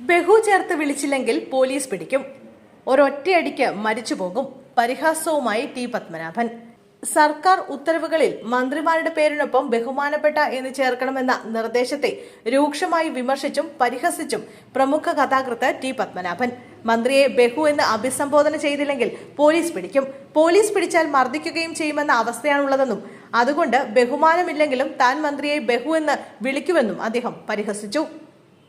ബഹു ചേർത്ത് വിളിച്ചില്ലെങ്കിൽ പോലീസ് പിടിക്കും. ഒരൊറ്റയടിക്ക് മരിച്ചു പോകും. പരിഹാസവുമായി ടി പത്മനാഭൻ. സർക്കാർ ഉത്തരവുകളിൽ മന്ത്രിമാരുടെ പേരിനൊപ്പം ബഹുമാനപ്പെട്ട എന്ന് ചേർക്കണമെന്ന നിർദ്ദേശത്തെ രൂക്ഷമായി വിമർശിച്ചും പരിഹസിച്ചും പ്രമുഖ കഥാകൃത്ത് ടി പത്മനാഭൻ. മന്ത്രിയെ ബഹു എന്ന് അഭിസംബോധന ചെയ്തില്ലെങ്കിൽ പോലീസ് പിടിക്കും. പോലീസ് പിടിച്ചാൽ മർദ്ദിക്കുകയും ചെയ്യുമെന്ന അവസ്ഥയാണുള്ളതെന്നും അതുകൊണ്ട് ബഹുമാനമില്ലെങ്കിലും താൻ മന്ത്രിയെ ബഹു എന്ന് വിളിക്കുമെന്നും അദ്ദേഹം പരിഹസിച്ചു.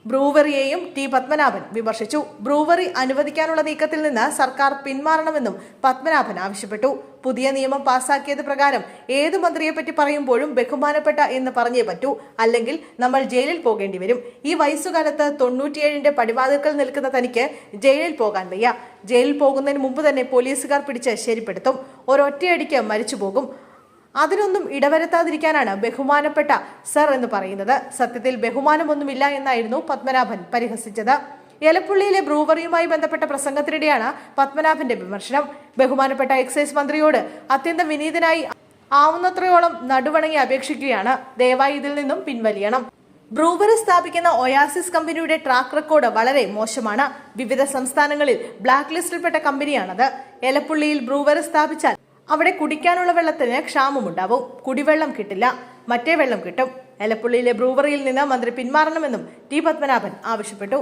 ബ്രൂവറിയെയും ടി പത്മനാഭൻ വിമർശിച്ചു. ബ്രൂവറി അനുവദിക്കാനുള്ള നീക്കത്തിൽ നിന്ന് സർക്കാർ പിന്മാറണമെന്നും പത്മനാഭൻ ആവശ്യപ്പെട്ടു. പുതിയ നിയമം പാസാക്കിയത് പ്രകാരം ഏത് മന്ത്രിയെപ്പറ്റി പറയുമ്പോഴും ബഹുമാനപ്പെട്ട എന്ന് പറഞ്ഞേ പറ്റൂ. അല്ലെങ്കിൽ നമ്മൾ ജയിലിൽ പോകേണ്ടി വരും. ഈ വയസ്സുകാലത്ത് തൊണ്ണൂറ്റിയേഴിന്റെ പടിവാതിൽക്കൽ നിൽക്കുന്ന തനിക്ക് ജയിലിൽ പോകാൻ വയ്യ. ജയിലിൽ പോകുന്നതിന് മുമ്പ് തന്നെ പോലീസുകാർ പിടിച്ച് ശരിപ്പെടുത്തും. ഒരൊറ്റയടിക്ക് മരിച്ചു പോകും അതിനൊന്നും ഇടവരുത്താതിരിക്കാനാണ് ബഹുമാനപ്പെട്ട സർ എന്ന് പറയുന്നത്. സത്യത്തിൽ ബഹുമാനമൊന്നുമില്ല എന്നായിരുന്നു പത്മനാഭൻ പരിഹസിച്ചത്. എലപ്പുള്ളിയിലെ ബ്രൂവറിയുമായി ബന്ധപ്പെട്ട പ്രസംഗത്തിനിടെയാണ് പത്മനാഭന്റെ വിമർശനം. ബഹുമാനപ്പെട്ട എക്സൈസ് മന്ത്രിയോട് അത്യന്തം വിനീതനായി ആവുന്നത്രയോളം നടുവണങ്ങി അപേക്ഷിക്കുകയാണ്. ദയവായി ഇതിൽ നിന്നും പിൻവലിയണം. ബ്രൂവറി സ്ഥാപിക്കുന്ന ഒയാസിസ് കമ്പനിയുടെ ട്രാക്ക് റെക്കോർഡ് വളരെ മോശമാണ്. വിവിധ സംസ്ഥാനങ്ങളിൽ ബ്ലാക്ക് ലിസ്റ്റിൽപ്പെട്ട കമ്പനിയാണത്. എലപ്പുള്ളിയിൽ ബ്രൂവറി സ്ഥാപിച്ചാൽ അവിടെ കുടിക്കാനുള്ള വെള്ളത്തിന് ക്ഷാമമുണ്ടാവും. കുടിവെള്ളം കിട്ടില്ല. മറ്റേ വെള്ളം കിട്ടും. എലപ്പുള്ളിയിലെ ബ്രൂവറിയിൽ നിന്ന് മന്ത്രി പിന്മാറണമെന്നും ടി പത്മനാഭൻ ആവശ്യപ്പെട്ടു.